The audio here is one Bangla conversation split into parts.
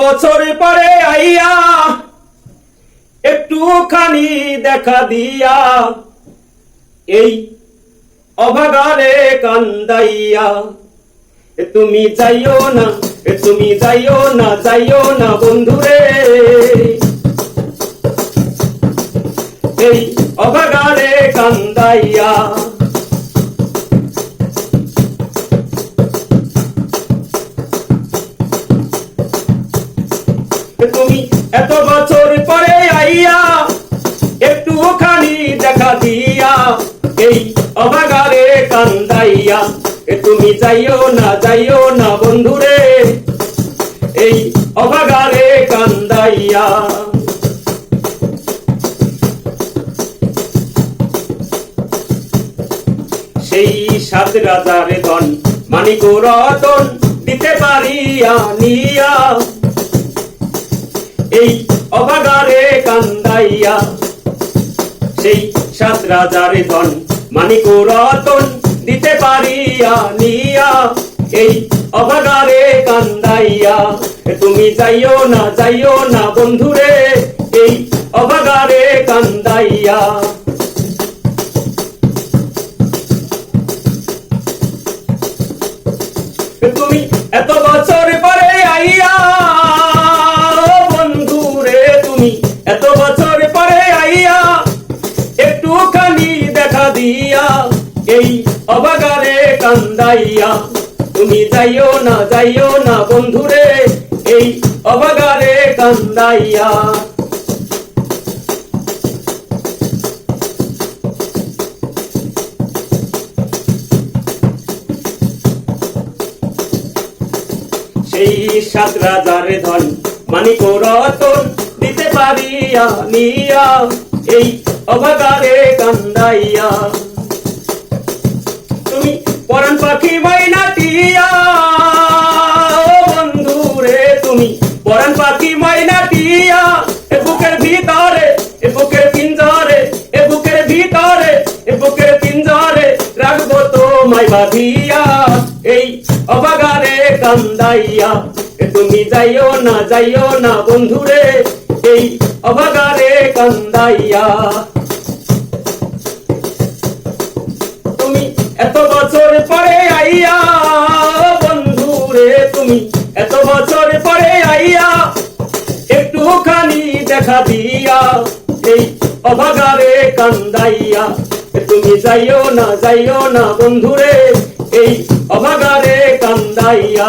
বছর পরে আইয়া একটুখানি দেখা দিয়া এই অভাগারে কান্দাইয়া তুমি যাইও না তুমি যাইও না যাইও না বন্ধুরে। এই অভাগারে কান্দাইয়া তুমি এত বছর পরে আইয়া একটুখানি দেখা দিয়া, এই অভাগারে কান্দাইয়া, এ তুমি যাইও না যাইও না বন্ধুরে, এই অভাগারে কান্দাইয়া। সেই সাত রাজার ধন মানিক রতন দিতে পারিয়া নিয়া। কান্দাইয়া সেই সাত রাজার ধন মানিক রতন দিতে পারিয়া নিয়া, এই অভাগারে কান্দাইয়া তুমি যাইও না যাইও না বন্ধুরে, এই অভাগারে কান্দাইয়া। তুমি এত বছর পরে আইয়া কান্দাইয়া তুমি যাইও না যাইও না বন্ধু রে এই অবাগারে কান্দাইয়া। সেই সাত রাজার ধন মানিক রতন দিতে পারিয়া, নিয়া, এই অভাগারে কান্দাইয়া। পাখি মাইনাটিয়া বন্ধু রে তুমি, পরাণ পাখি মাইনাটিয়া এ বুকের ভিতরে, এ বুকের পিঞ্জরে, এ বুকের ভিতরে, এ বুকের পিঞ্জরে রাখব তোমায় বাঁধিয়া। এই অবাগারে কান্দাইয়া তুমি যাইও না যাইও না বন্ধুরে এই অবাগারে কান্দাইয়া। এত বছর পরে আইয়া, বন্ধু রে তুমি, এত বছর পরে আইয়া, একটুখানি দেখা দিয়া, এই অভাগারে কান্দাইয়া তুমি যাইও না যাইও না বন্ধুরে এই অভাগারে কান্দাইয়া।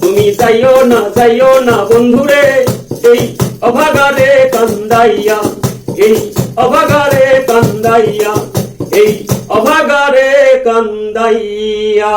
তুমি যাইও না যাইও না বন্ধুরে এই অভাগারে কান্দাইয়া, এই অভাগারে কান্দাইয়া এই অভাগারে কান্দাইয়া।